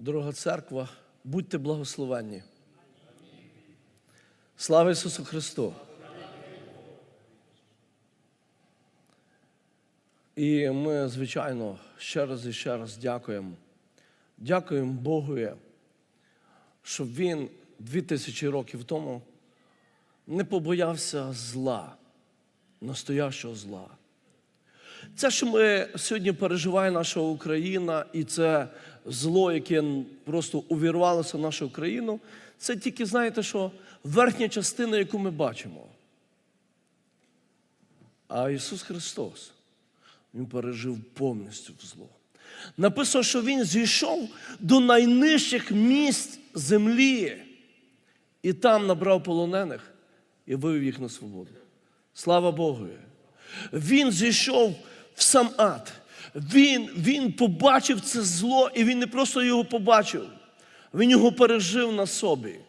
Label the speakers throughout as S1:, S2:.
S1: Дорога церква, будьте благословенні. Слава Ісусу Христу! І ми, звичайно, ще раз і ще раз дякуємо. Дякуємо Богові, що Він дві тисячі років тому не побоявся зла, настоящого зла. Це, що ми сьогодні переживає наша Україна, і це зло, яке просто увірвалося в нашу країну, це тільки, знаєте, що верхня частина, яку ми бачимо. А Ісус Христос, Він пережив повністю зло. Написано, що Він зійшов до найнижчих місць землі і там набрав полонених і вивів їх на свободу. Слава Богу! Він зійшов в сам ад. Він, він побачив це зло, і він не просто його побачив, він його пережив на собі.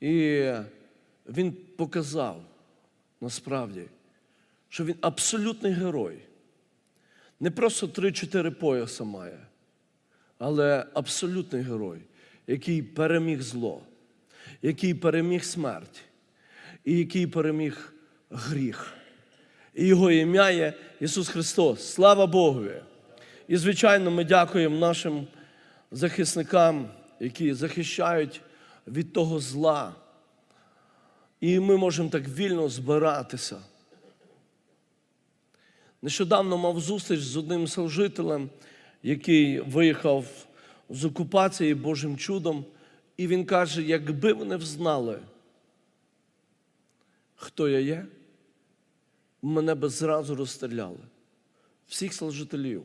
S1: І він показав насправді, що він абсолютний герой. Не просто 3-4 пояса має, але абсолютний герой, який переміг зло, який переміг смерть і який переміг гріх. І його ім'я є Ісус Христос. Слава Богу! І, звичайно, ми дякуємо нашим захисникам, які захищають від того зла. І ми можемо так вільно збиратися. Нещодавно мав зустріч з одним служителем, який виїхав з окупації Божим чудом, і він каже: якби вони взнали, хто я є, мене би зразу розстріляли. Всіх служителів,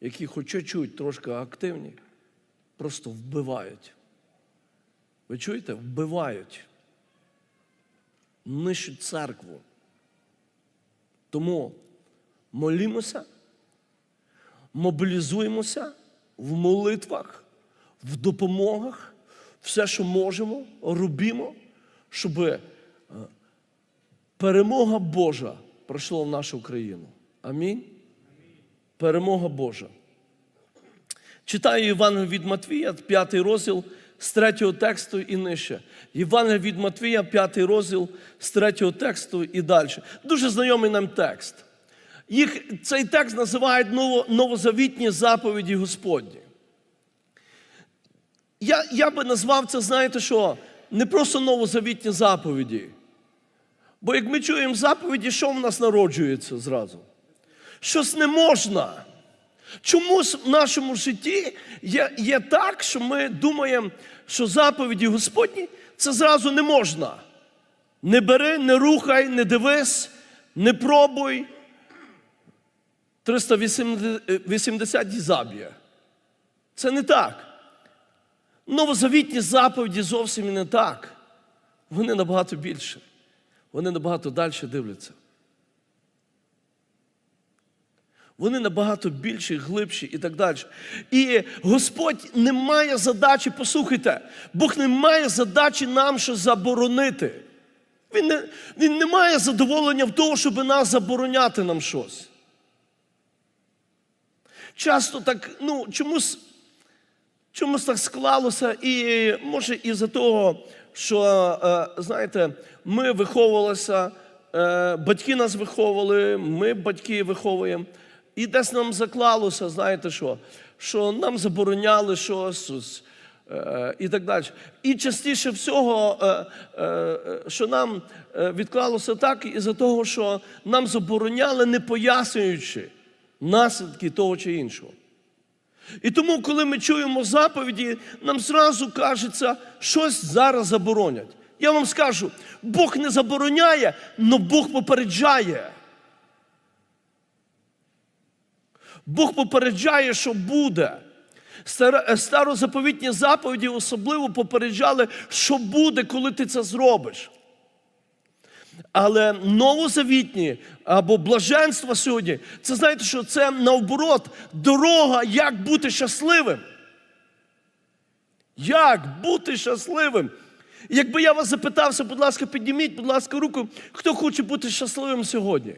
S1: які хоч чуть трошки активні, просто вбивають. Ви чуєте? Вбивають. Нищуть церкву. Тому молімося, мобілізуємося в молитвах, в допомогах, все, що можемо, робімо, щоб е, перемога Божа прийшла в нашу країну. Амінь. Перемога Божа. Читаю Євангелію від Матвія, 5 розділ з 3 тексту і нижче. Євангелія від Матвія, 5 розділ з 3 тексту і далі. Дуже знайомий нам текст. Їх, Цей текст називають ново, новозавітні заповіді Господні. Я, я би назвав це, знаєте що, не просто новозавітні заповіді. Бо як ми чуємо заповіді, що в нас народжується зразу? Щось не можна. Чомусь в нашому житті є, є так, що ми думаємо, що заповіді Господні це зразу не можна. Не бери, не рухай, не дивись, не пробуй. 380 заб'є. Це не так. Новозавітні заповіді зовсім не так. Вони набагато більше. Вони набагато далі дивляться. Вони набагато більші, глибші і так далі. І Господь не має задачі, послухайте, Бог не має задачі нам щось заборонити. Він не, він не має задоволення в тому, щоб нас забороняти нам щось. Часто так, ну, чомусь, чомусь так склалося, і може із-за того, що, е, знаєте, ми виховувалися, е, батьки нас виховували, ми батьки виховуємо. І десь нам заклалося, знаєте що, що нам забороняли щось е, і так далі. І частіше всього, що нам відклалося так, із-за того, що нам забороняли, не пояснюючи наслідки того чи іншого. І тому, коли ми чуємо заповіді, нам зразу кажеться, щось зараз заборонять. Я вам скажу, Бог не забороняє, але Бог попереджає. Бог попереджає, що буде. Старозаповітні заповіді особливо попереджали, що буде, коли ти це зробиш. Але новозавітні або блаженство сьогодні, це знаєте, що це наоборот дорога, як бути щасливим. Як бути щасливим? Якби я вас запитався, будь ласка, підніміть, будь ласка, руку, хто хоче бути щасливим сьогодні?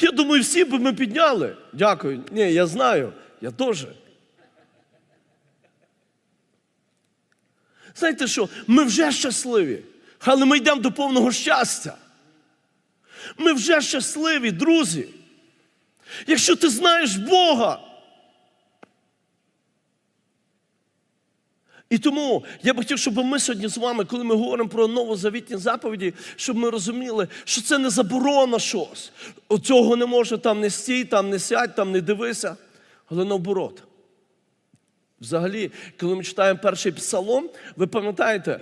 S1: Я думаю, всі би ми підняли. Дякую. Ні, я знаю, я теж. Знаєте що? Ми вже щасливі, але ми йдемо до повного щастя. Ми вже щасливі, друзі. Якщо ти знаєш Бога. І тому я б хотів, щоб ми сьогодні з вами, коли ми говоримо про новозавітні заповіді, щоб ми розуміли, що це не заборона щось. Оцього не може там не стій, там не сядь, там не дивися. Але наоборот. Взагалі, коли ми читаємо перший псалом, ви пам'ятаєте,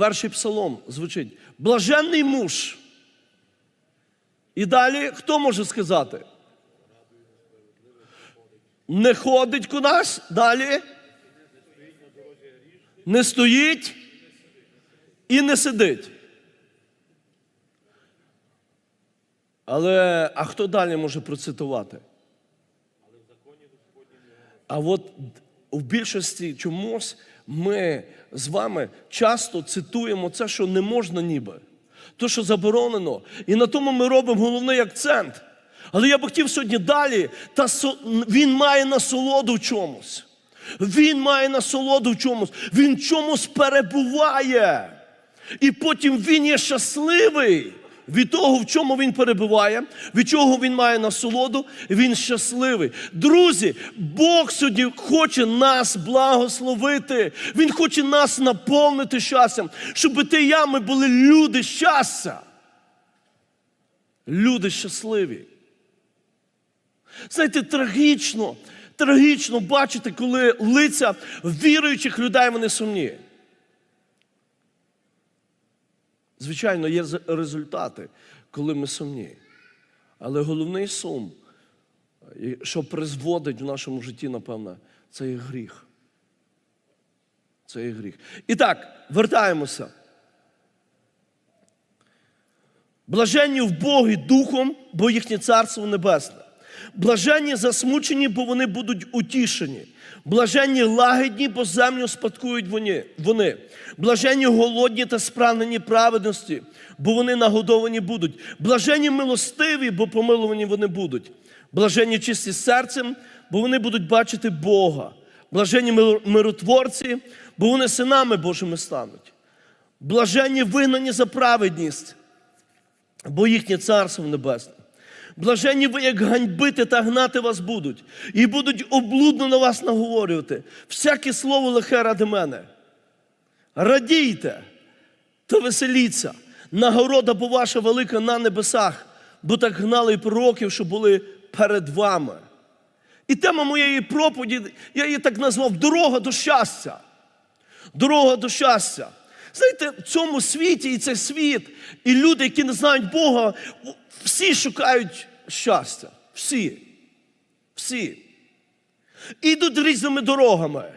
S1: перший псалом звучить блаженний муж. І далі хто може сказати? Не ходить кудись, далі. Не стоїть і не сидить. Але а хто далі може процитувати? А от в більшості чомусь ми з вами часто цитуємо це, що не можна ніби, то, що заборонено. І на тому ми робимо головний акцент. Але я би хотів сьогодні далі, та він має насолоду в чомусь. Він має насолоду в чомусь, він чомусь перебуває. І потім він є щасливий від того, в чому він перебуває, від чого він має насолоду, він щасливий. Друзі, Бог сьогодні хоче нас благословити. Він хоче нас наповнити щастям, щоб ти і я ми були люди щастя. Люди щасливі. Знаєте, трагічно, трагічно бачити, коли лиця віруючих людей вони сумні. Звичайно, є результати, коли ми сумні. Але головний сум, що призводить в нашому житті, напевно, це є гріх. Це є гріх. І так, вертаємося. Блаженні в Богі духом, бо їхнє царство небесне. Блаженні засмучені, бо вони будуть утішені. Блаженні лагідні, бо землю спадкують вони. Блаженні голодні та спрагнені праведності, бо вони нагодовані будуть. Блаженні милостиві, бо помилувані вони будуть. Блаженні чисті серцем, бо вони будуть бачити Бога. Блаженні миротворці, бо вони синами Божими стануть. Блаженні вигнані за праведність, бо їхнє царство небесне. Блаженні ви, як ганьбити та гнати вас будуть, і будуть облудно на вас наговорювати. Всяке слово лихе ради мене. Радійте та веселіться. Нагорода бо ваша велика на небесах, бо так гнали і пророків, що були перед вами. І тема моєї проповіді, я її так назвав Дорога до щастя. Дорога до щастя. Знаєте, в цьому світі і цей світ, і люди, які не знають Бога, всі шукають щастя. Всі. Всі. І йдуть різними дорогами.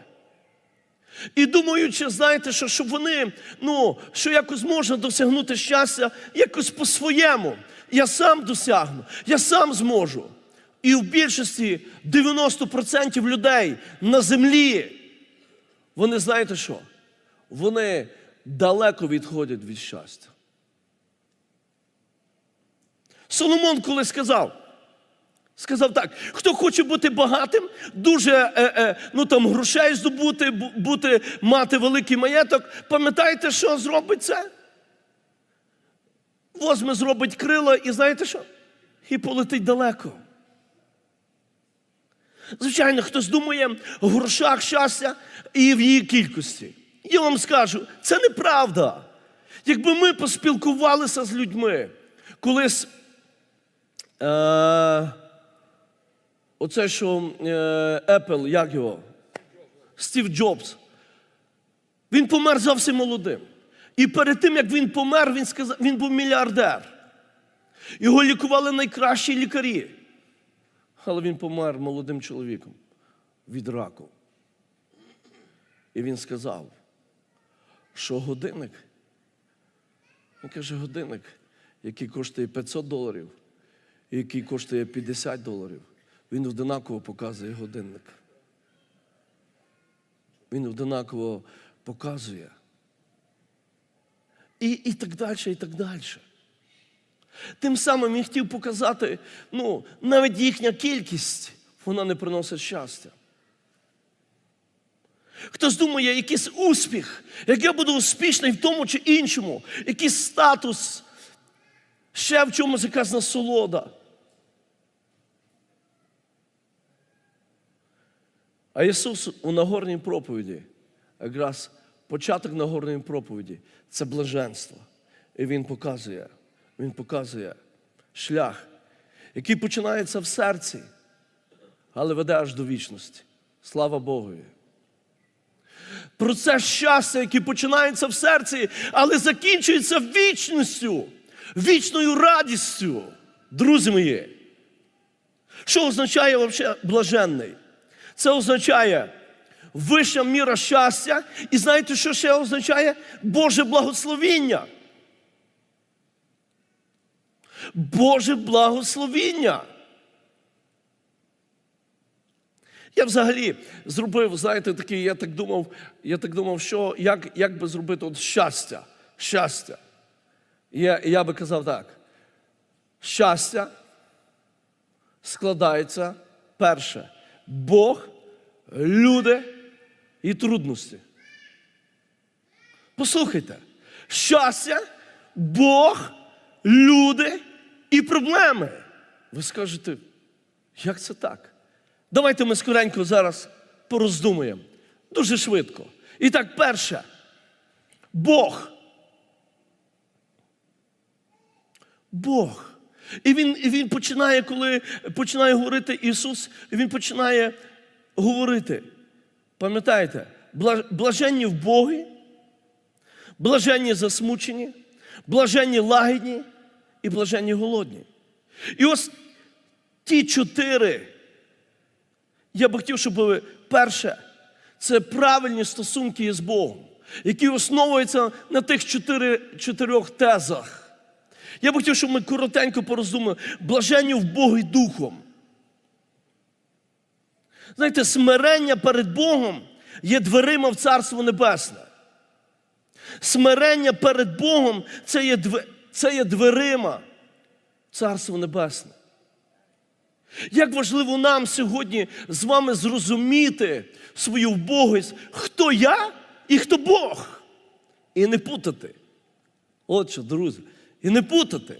S1: І думаючи, знаєте, що, що вони, ну, що якось можна досягнути щастя якось по-своєму. Я сам досягну, я сам зможу. І в більшості 90% людей на землі, вони знаєте що? Вони далеко відходять від щастя. Соломон коли сказав, сказав так: хто хоче бути багатим, дуже е, е, ну, там, грошей здобути, бути, мати великий маєток, пам'ятаєте, що зробить це? Возьме, зробить крила і знаєте що? І полетить далеко. Звичайно, хтось думає в грошах щастя і в її кількості. Я вам скажу, це неправда. Якби ми поспілкувалися з людьми, колись е, оце, що е, Apple, як його? Стів Джобс. Він помер зовсім молодим. І перед тим, як він помер, він сказав, він був мільярдер. Його лікували найкращі лікарі. Але він помер молодим чоловіком від раку. І він сказав, що годинник, він каже, годинник, який коштує 500 доларів, який коштує 50 доларів, він однаково показує годинник. Він однаково показує. І, і так далі, і так далі. Тим самим він хотів показати, ну, навіть їхня кількість, вона не приносить щастя. Хтось думає, якийсь успіх, як я буду успішний в тому чи іншому, якийсь статус, ще в чомусь якась насолода. А Ісус у Нагорній проповіді, якраз початок Нагорної проповіді це блаженство. І Він показує, Він показує шлях, який починається в серці, але веде аж до вічності. Слава Богу. Про це щастя, яке починається в серці, але закінчується вічністю, вічною радістю. Друзі мої. Що означає взагалі блаженний? Це означає вища міра щастя. І знаєте, що ще означає? Боже благословіння. Боже благословіння. Я взагалі зробив, знаєте, такий, я так думав, я так думав, що як, як би зробити от щастя. Щастя. Я, я би казав так. Щастя складається перше. Бог, люди і трудності. Послухайте, щастя, Бог, люди і проблеми. Ви скажете, як це так? Давайте ми скоренько зараз пороздумуємо. Дуже швидко. І так, перше, Бог. Бог. І він, і він починає, коли починає говорити Ісус, він починає говорити. Пам'ятаєте, блаженні в Богі, блаженні засмучені, блаженні лагідні і блаженні голодні. І ось ті чотири. Я би хотів, щоб ви перше, це правильні стосунки із Богом, які основуються на тих чотири, чотирьох тезах. Я б хотів, щоб ми коротенько пороздумали. Блаженні в Богу і духом. Знаєте, смирення перед Богом є дверима в Царство Небесне. Смирення перед Богом це є, це є дверима в Царство Небесне. Як важливо нам сьогодні з вами зрозуміти свою вбогість, хто я і хто Бог. І не путати. От що, друзі, і не путати.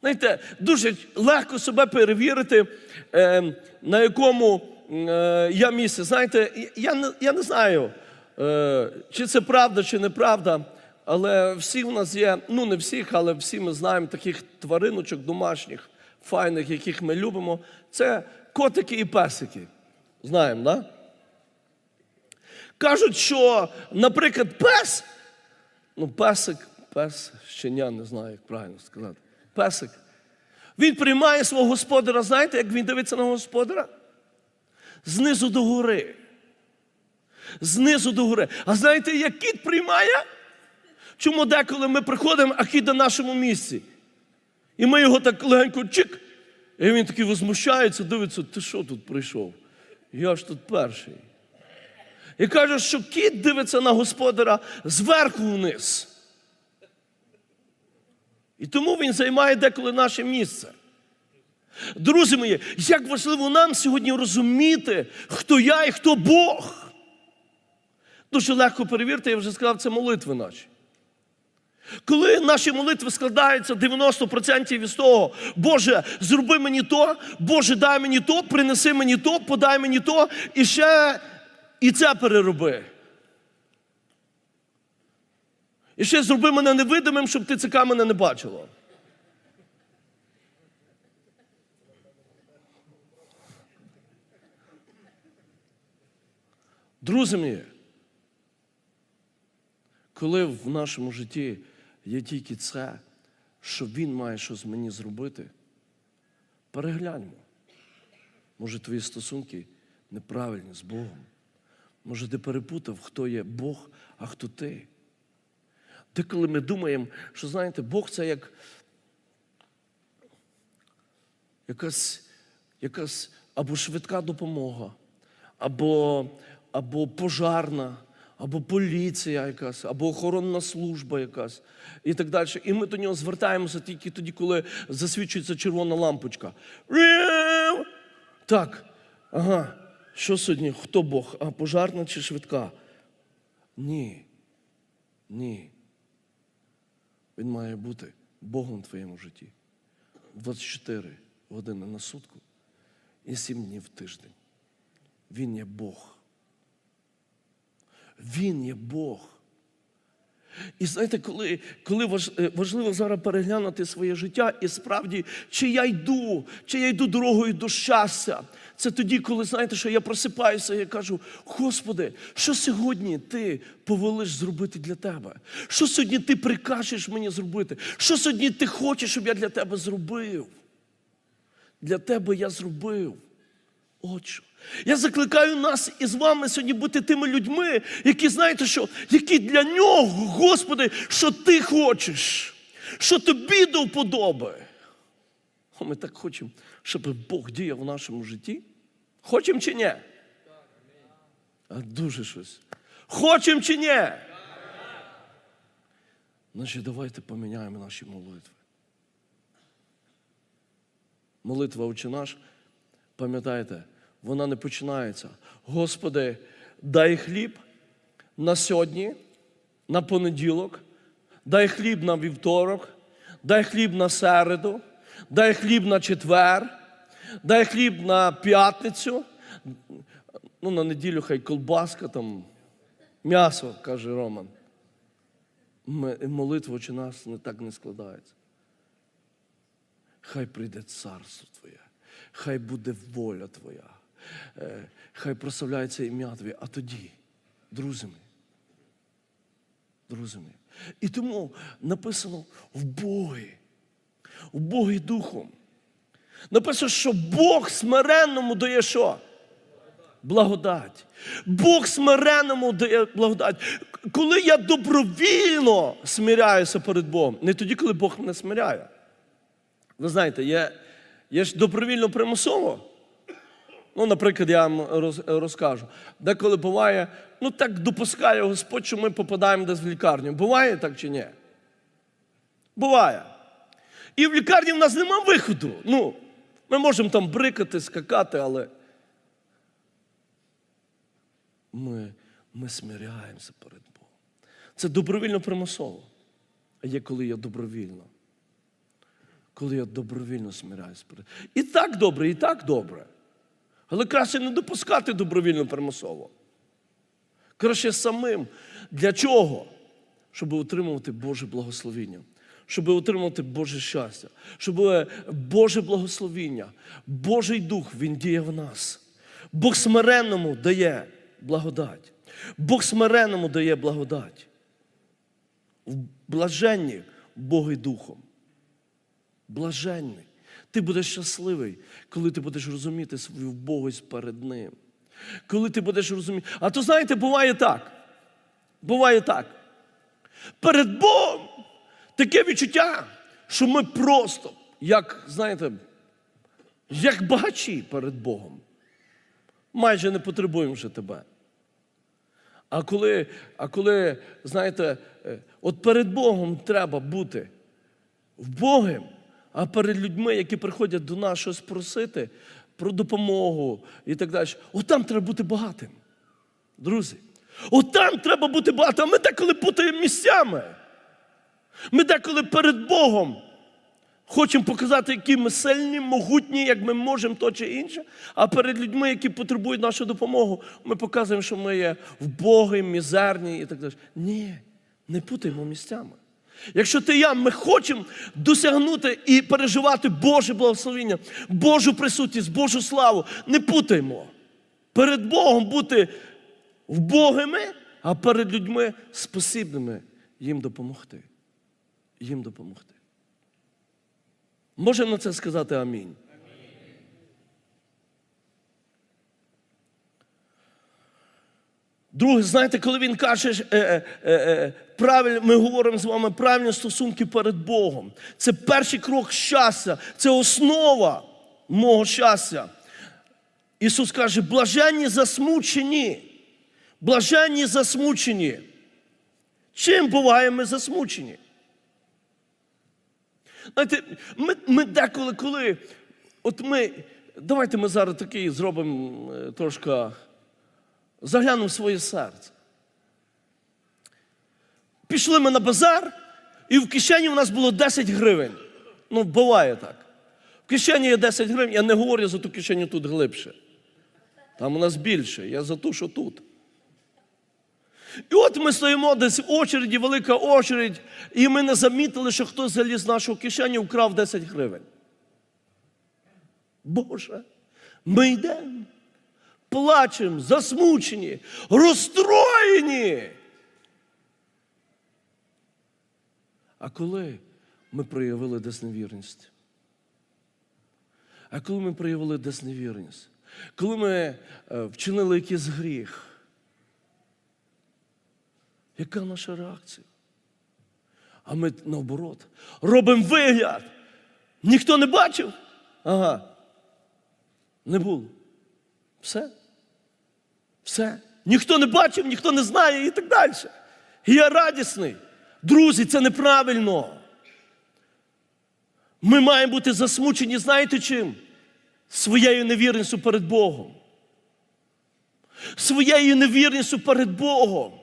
S1: Знаєте, дуже легко себе перевірити, е, на якому е, я місці. Знаєте, я не, я не знаю, е, чи це правда, чи неправда, але всі в нас є, ну не всіх, але всі ми знаємо таких твариночок домашніх, файних, яких ми любимо. Це котики і песики. Знаємо. Да? Кажуть, що, наприклад, пес, ну, песик, пес, щеня, не знаю, як правильно сказати. Песик. Він приймає свого господаря, знаєте, як він дивиться на господара? Знизу до гори. Знизу до гори. А знаєте, як кіт приймає? Чому деколи ми приходимо, а кіт на нашому місці? І ми його так легенько чик. І він такий возмущається, дивиться, ти що тут прийшов? Я ж тут перший. І каже, що кіт дивиться на господара зверху вниз. І тому він займає деколи наше місце. Друзі мої, як важливо нам сьогодні розуміти, хто я і хто Бог. Дуже легко перевірити, я вже сказав, це молитви наші. Коли наші молитви складаються 90% із того, Боже, зроби мені то, Боже, дай мені то, принеси мені то, подай мені то, і ще і це перероби. І ще зроби мене невидимим, щоб ти ТЦК мене не бачило. Друзі мої, коли в нашому житті є тільки це, що він має щось мені зробити, перегляньмо. Може, твої стосунки неправильні з Богом. Може, ти перепутав, хто є Бог, а хто ти. Деколи ми думаємо, що знаєте, Бог це як якась, якась або швидка допомога, або, або пожарна, або поліція якась, або охоронна служба якась і так далі. І ми до нього звертаємося тільки тоді, коли засвічується червона лампочка. Так, ага. Що сьогодні? Хто Бог? А пожарна чи швидка? Ні. Ні. Він має бути Богом в твоєму житті. 24 години на сутку і 7 днів в тиждень. Він є Бог. Він є Бог. І знаєте, коли, коли е, важливо зараз переглянути своє життя, і справді, чи я йду, чи я йду дорогою до щастя. Це тоді, коли знаєте, що я просипаюся, я кажу: Господи, що сьогодні ти повелиш зробити для тебе? Що сьогодні ти прикажеш мені зробити? Що сьогодні ти хочеш, щоб я для тебе зробив? Для тебе я зробив. От що. Я закликаю нас із вами сьогодні бути тими людьми, які знаєте, що які для нього, Господи, що ти хочеш, що тобі до вподоби. Ми так хочемо, щоб Бог діяв в нашому житті. Хочемо чи ні? А дуже щось. Хочемо чи ні? Значить, давайте поміняємо наші молитви. Молитва «Отче наш, пам'ятаєте, вона не починається. Господи, дай хліб на сьогодні, на понеділок, дай хліб на вівторок, дай хліб на середу, дай хліб на четвер, дай хліб на п'ятницю. Ну, на неділю хай колбаска, там, м'ясо, каже Роман. Молитва чи нас не так не складається. Хай прийде царство Твоє, хай буде воля Твоя, е, хай прославляється ім'я Твоє. А тоді, друзі мої, друзі мої. І тому написано в Богі, в Богі Духом. Написано, що Бог смиренному дає що? Благодать. Бог смиренному дає благодать. Коли я добровільно смиряюся перед Богом, не тоді, коли Бог мене смиряє. Ви знаєте, є, є ж добровільно примусово. Ну, наприклад, я вам роз, розкажу. Деколи буває, ну так допускає Господь, що ми попадаємо десь в лікарню. Буває так чи ні? Буває. І в лікарні в нас нема виходу. Ну, ми можемо там брикати, скакати, але ми, ми смиряємося перед Богом. Це добровільно примусово. А є коли я добровільно. Коли я добровільно смиряюсь перед. І так добре, і так добре. Але краще не допускати добровільно примусово. Краще самим. Для чого? Щоб отримувати Боже благословіння, щоб отримувати Боже щастя, щоб Боже благословіння, Божий Дух, Він діє в нас. Бог смиренному дає благодать. Бог смиренному дає благодать. Блаженні Богу і Духом. Блаженний. Ти будеш щасливий, коли ти будеш розуміти свою вбогость перед Ним. Коли ти будеш розуміти. А то знаєте, буває так. Буває так. Перед Богом таке відчуття, що ми просто, як, знаєте, як багачі перед Богом. Майже не потребуємо вже тебе. А коли, а коли, знаєте, е, от перед Богом треба бути вбогим, а перед людьми, які приходять до нас щось просити про допомогу і так далі, от там треба бути багатим. Друзі, от там треба бути багатим. А ми деколи путаємо місцями. Ми деколи перед Богом хочемо показати, які ми сильні, могутні, як ми можемо то чи інше. А перед людьми, які потребують нашу допомогу, ми показуємо, що ми є вбогі, мізерні і так далі. Ні, не путаємо місцями. Якщо ти і я, ми хочемо досягнути і переживати Боже благословіння, Божу присутність, Божу славу, не путаймо. Перед Богом бути вбогими, а перед людьми спосібними їм допомогти. Їм допомогти. Можемо на це сказати амінь. Друге, знаєте, коли він каже, е, е, е, правиль, ми говоримо з вами правильні стосунки перед Богом. Це перший крок щастя, це основа мого щастя. Ісус каже, блаженні засмучені. Блаженні засмучені. Чим буваємо ми засмучені? Знаєте, ми, ми деколи, коли от ми давайте ми зараз такий зробимо е, трошки, заглянемо в своє серце. Пішли ми на базар, і в кишені у нас було 10 гривень. Ну, буває так. В кишені є 10 гривень, я не говорю за ту кишеню тут глибше. Там у нас більше, я за ту, що тут. І от ми стоїмо десь в очереді, велика очередь, і ми не замітили, що хтось заліз в нашу кишеню і вкрав 10 гривень. Боже, ми йдемо, плачемо, засмучені, розстроєні. А коли ми проявили десь невірність? А коли ми проявили десь невірність? Коли ми е, вчинили якийсь гріх? Яка наша реакція? А ми наоборот робимо вигляд. Ніхто не бачив? Ага. Не було. Все. Все. Ніхто не бачив, ніхто не знає і так далі. І я радісний. Друзі, це неправильно. Ми маємо бути засмучені, знаєте чим? Своєю невірністю перед Богом. Своєю невірністю перед Богом.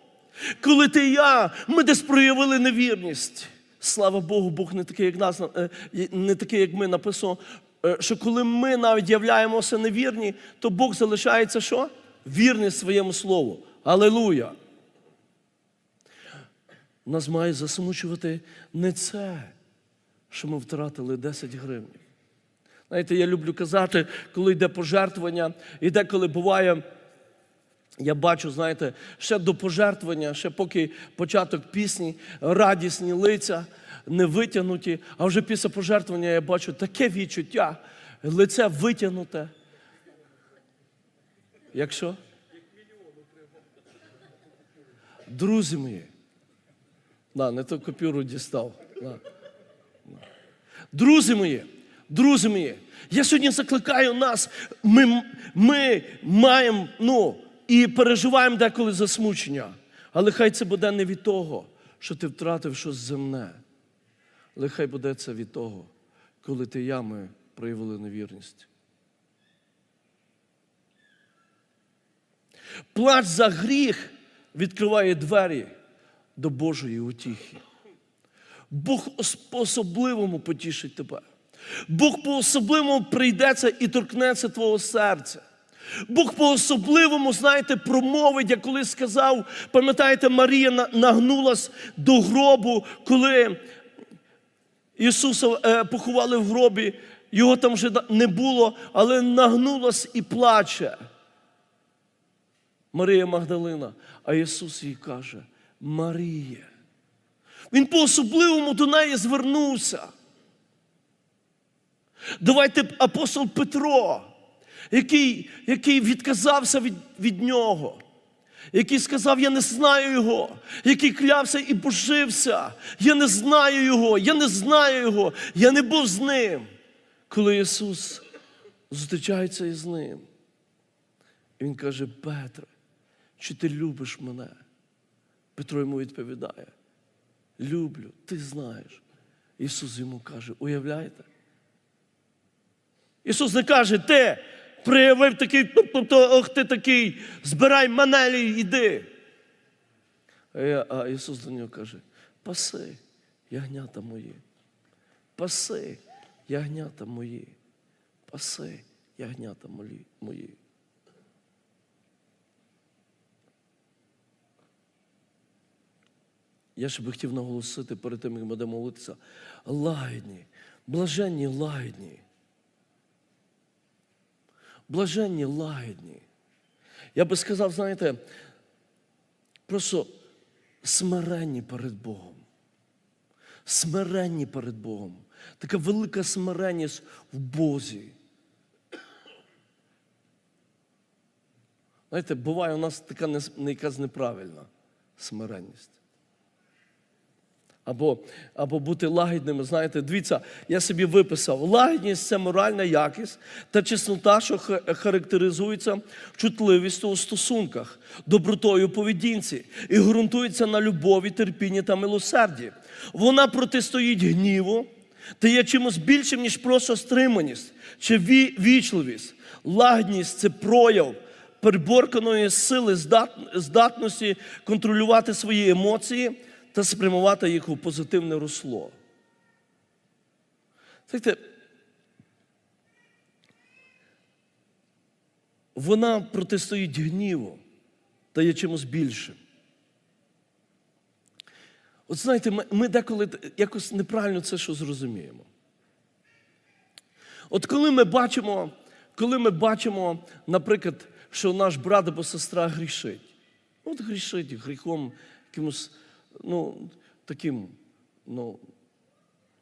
S1: Коли ти і я, ми десь проявили невірність. Слава Богу, Бог не такий, як нас, е, не такий, як ми написано, е, що коли ми навіть являємося невірні, то Бог залишається що? Вірний своєму слову. Алелуя! Нас має засмучувати не це, що ми втратили 10 гривень. Знаєте, я люблю казати, коли йде пожертвування, і деколи буває, я бачу, знаєте, ще до пожертвування, ще поки початок пісні, радісні лиця, не витягнуті, а вже після пожертвування я бачу таке відчуття, лице витягнуте. Якщо? Друзі мої, на, не ту купюру дістав. На. Друзі мої, друзі мої, я сьогодні закликаю нас, ми, ми маємо, ну, і переживаємо деколи засмучення. Але хай це буде не від того, що ти втратив щось земне. Але хай буде це від того, коли ти і я ми проявили невірність. Плач за гріх відкриває двері до Божої утіхи. Бог по-особливому потішить тебе. Бог по-особливому прийдеться і торкнеться твого серця. Бог по-особливому, знаєте, промовить, я колись сказав, пам'ятаєте, Марія нагнулась до гробу, коли Ісуса е, поховали в гробі, його там вже не було, але нагнулась і плаче. Марія Магдалина, а Ісус їй каже: Марія. Він по-особливому до неї звернувся. Давайте апостол Петро, який, який відказався від, від нього, який сказав, я не знаю його, який клявся і божився. Я не знаю його, я не знаю його, я не був з ним. Коли Ісус зустрічається із ним, Він каже, Петре, чи ти любиш мене? Петро йому відповідає, люблю, ти знаєш. Ісус йому каже, уявляєте? Ісус не каже, ти проявив такий, тобто, ох ти такий, збирай манелі, йди. А, я, а Ісус до нього каже, паси, ягнята мої, паси, ягнята мої, паси, ягнята мої. мої. Я ще би хотів наголосити перед тим, як ми будемо молитися. Лагідні, блаженні лагідні. Блаженні лагідні. Я би сказав, знаєте, просто смиренні перед Богом. Смиренні перед Богом. Така велика смиренність в Бозі. Знаєте, буває у нас така якась неправильна смиренність. Або, або бути лагідними. Знаєте, дивіться, я собі виписав: лагідність це моральна якість та чеснота, що характеризується чутливістю у стосунках, добротою поведінці і ґрунтується на любові, терпінні та милосерді. Вона протистоїть гніву, та є чимось більшим, ніж просто стриманість чи ві- вічливість. Лагідність це прояв переборканої сили здатності контролювати свої емоції та спрямувати їх у позитивне русло. Знаєте, вона протистоїть гніву та є чимось більшим. От знаєте, ми, ми деколи якось неправильно це що зрозуміємо. От коли ми бачимо, коли ми бачимо, наприклад, що наш брат або сестра грішить, от грішить гріхом якимось, ну, таким, ну,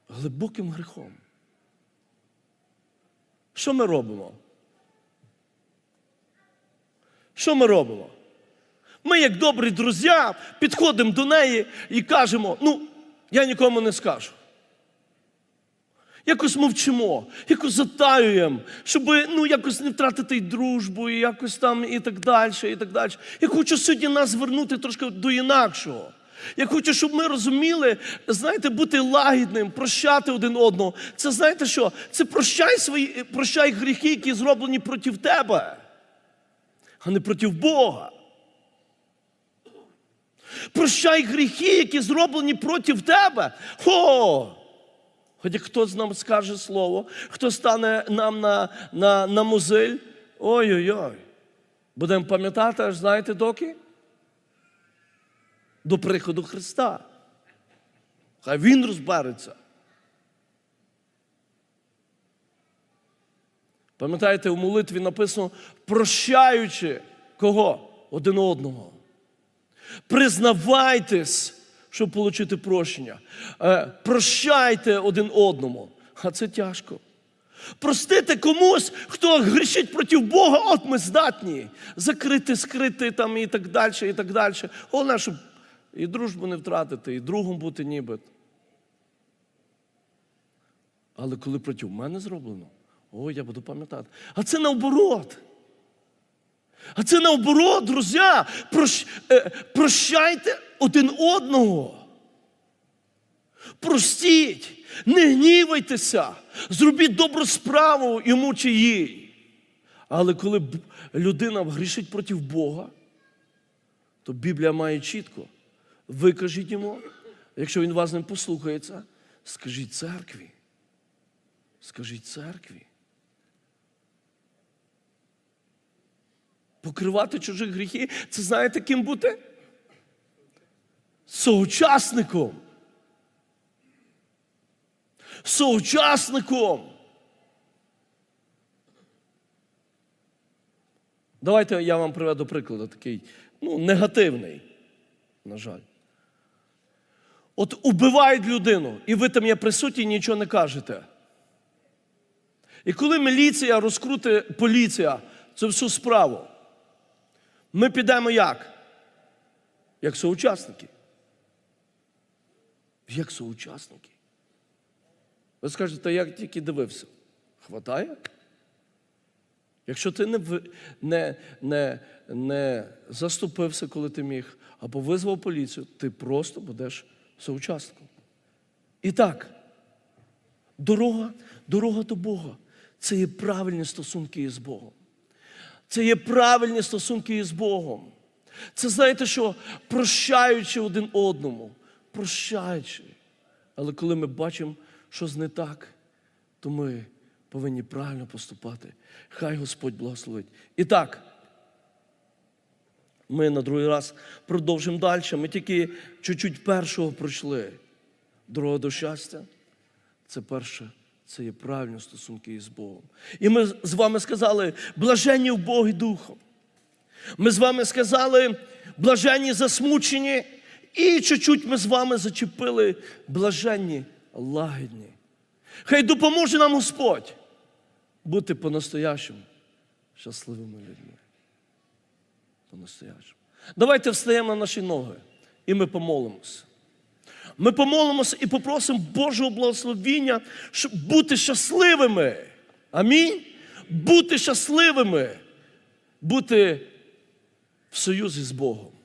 S1: глибоким гріхом. Що ми робимо? Що ми робимо? Ми, як добрі друзі, підходимо до неї і кажемо: ну, я нікому не скажу. Якось мовчимо, якось затаюємо, щоб ну, якось не втратити й дружбу, і якось там і так далі, і так далі. Я хочу сьогодні нас звернути трошки до інакшого. Я хочу, щоб ми розуміли, знаєте, бути лагідним, прощати один одного. Це знаєте що? Це прощай свої, прощай гріхи, які зроблені проти тебе, а не проти Бога. Прощай гріхи, які зроблені проти тебе. О! Хоч хто з нам скаже слово, хто стане нам на, на, на музиль, ой-ой-ой. Будемо пам'ятати, аж знаєте доки? До приходу Христа. Хай Він розбереться. Пам'ятаєте, у молитві написано, прощаючи кого? Один одного. Признавайтесь, щоб отримати прощення. Е, Прощайте один одному. А це тяжко. Простити комусь, хто грішить проти Бога, от ми здатні. Закрити, скрити там і так далі, і так далі. Головне, щоб і дружбу не втратити, і другом бути ніби. Але коли проти мене зроблено, о, я буду пам'ятати. А це наоборот. А це наоборот, друзі, прощ, е, прощайте один одного. Простіть, не гнівайтеся, зробіть добру справу йому чи їй. Але коли людина грішить проти Бога, то Біблія має чітко. Викажіть йому, якщо він вас не послухається, скажіть церкві. Скажіть церкві. Покривати чужі гріхи, це знаєте, ким бути? Соучасником. Соучасником. Давайте я вам приведу приклад такий, ну, негативний, на жаль. От убивають людину, і ви там є присутні, нічого не кажете. І коли міліція розкрути поліція цю всю справу, ми підемо як? Як соучасники. Як соучасники. Ви скажете, я тільки дивився. Хватає? Якщо ти не, не, не, не заступився, коли ти міг, або визвав поліцію, ти просто будеш соучасником. І так, дорога, дорога до Бога це є правильні стосунки із Богом. Це є правильні стосунки із Богом. Це знаєте, що прощаючи один одному, прощаючи. Але коли ми бачимо, щось не так, то ми повинні правильно поступати. Хай Господь благословить. І так, ми на другий раз продовжимо далі. Ми тільки чуть-чуть першого пройшли. Дорога до щастя це перше, це є правильні стосунки із Богом. І ми з вами сказали, блаженні в Богі Духом. Ми з вами сказали, блаженні засмучені, і чуть-чуть ми з вами зачепили блаженні, лагідні. Хай допоможе нам Господь бути по-настоящому щасливими людьми. По-настоящому. Давайте встаємо на наші ноги і ми помолимося. Ми помолимося і попросимо Божого благословіння, щоб бути щасливими. Амінь. Бути щасливими, бути в союзі з Богом.